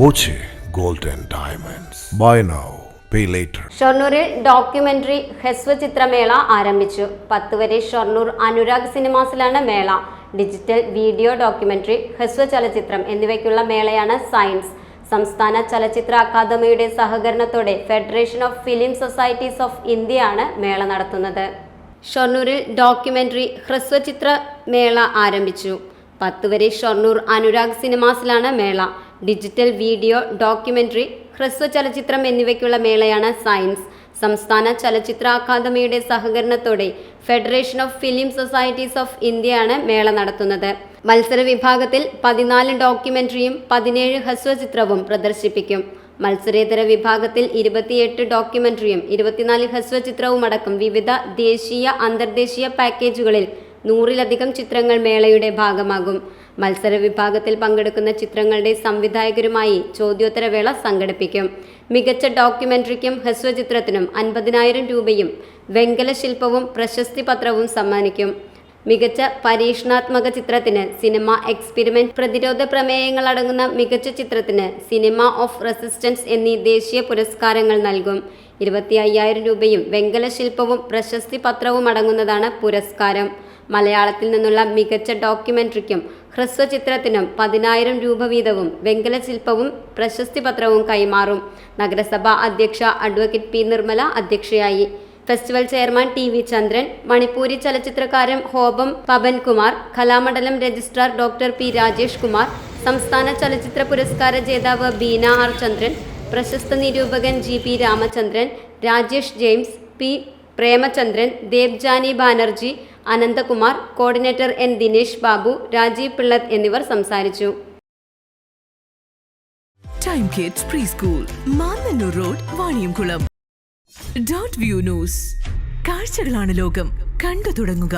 Boche gold and diamonds. Buy now pay later ഷൊർണൂരിൽ documentary ഹെസ്വ ചിത്രമേള ആരംഭിച്ചു. പത്ത് വരെ ഷൊർണൂർ അനുരാഗ് സിനിമാസിലാണ് മേള. ഡിജിറ്റൽ വീഡിയോ ഡോക്യുമെന്ററി ഹെസ്വ ചലച്ചിത്രം എന്നിവയ്ക്കുള്ള മേളയാണ് സയൻസ്. സംസ്ഥാന ചലച്ചിത്ര അക്കാദമിയുടെ സഹകരണത്തോടെ federation of film societies of ഇന്ത്യയാണ് മേള നടത്തുന്നത്. ഷൊർണൂരിൽ ഡോക്യുമെന്ററി ഹ്രസ്വചിത്ര മേള ആരംഭിച്ചു. പത്ത് വരെ ഷൊർണൂർ അനുരാഗ് സിനിമാസിലാണ് മേള. ഡിജിറ്റൽ വീഡിയോ ഡോക്യുമെന്ററി ഹ്രസ്വ ചലച്ചിത്രം എന്നിവയ്ക്കുള്ള മേളയാണ് സയൻസ്. സംസ്ഥാന ചലച്ചിത്ര അക്കാദമിയുടെ സഹകരണത്തോടെ federation of film societies of ഇന്ത്യയാണ് മേള നടത്തുന്നത്. മത്സര വിഭാഗത്തിൽ പതിനാല് ഡോക്യുമെന്ററിയും പതിനേഴ് ഹ്രസ്വചിത്രവും പ്രദർശിപ്പിക്കും. മത്സരേതര വിഭാഗത്തിൽ ഇരുപത്തിയെട്ട് ഡോക്യുമെന്ററിയും ഇരുപത്തിനാല് ഹ്രസ്വചിത്രവും അടക്കം വിവിധ ദേശീയ അന്തർദേശീയ പാക്കേജുകളിൽ നൂറിലധികം ചിത്രങ്ങൾ മേളയുടെ ഭാഗമാകും. മത്സര വിഭാഗത്തിൽ പങ്കെടുക്കുന്ന ചിത്രങ്ങളുടെ സംവിധായകരുമായി ചോദ്യോത്തരവേള സംഘടിപ്പിക്കും. മികച്ച ഡോക്യുമെന്ററിക്കും ഹ്രസ്വചിത്രത്തിനും അൻപതിനായിരം രൂപയും വെങ്കല ശില്പവും പ്രശസ്തി പത്രവും സമ്മാനിക്കും. മികച്ച പരീക്ഷണാത്മക ചിത്രത്തിന് സിനിമ എക്സ്പെരിമെന്റ് പ്രതിരോധ പ്രമേയങ്ങൾ അടങ്ങുന്ന മികച്ച ചിത്രത്തിന് സിനിമ ഓഫ് റെസിസ്റ്റൻസ് എന്നീ ദേശീയ പുരസ്കാരങ്ങൾ നൽകും. ഇരുപത്തി അയ്യായിരം രൂപയും വെങ്കല ശില്പവും പ്രശസ്തി പത്രവും അടങ്ങുന്നതാണ് പുരസ്കാരം. മലയാളത്തിൽ നിന്നുള്ള മികച്ച ഡോക്യുമെന്ററിക്കും ഹ്രസ്വചിത്രത്തിനും പതിനായിരം രൂപ വീതവും വെങ്കല ശില്പവും പ്രശസ്തി പത്രവും കൈമാറും. നഗരസഭാ അധ്യക്ഷ അഡ്വക്കേറ്റ് പി നിർമ്മല അധ്യക്ഷയായി. Festival chairman T V Chandran Manipuri ചലച്ചിത്രകാരൻ Hobam Pawankumar Kalamandalam registrar doctor P Rajesh Kumar സംസ്ഥാന ചലച്ചിത്ര പുരസ്കാര ജേതാവ് ബീന ആർ ചന്ദ്രൻ പ്രശസ്ത നിരൂപകൻ G P Ramachandran Rajesh James P Premachandran Debjani Banerjee Ananthakumar coordinator N Dinesh Babu Rajeev Pillath എന്നിവർ സംസാരിച്ചു. Time kids preschool Mannannur road Vaniyamkulam dot view news കാഴ്ചകളാണ് ലോകം. കണ്ടു തുടങ്ങുക.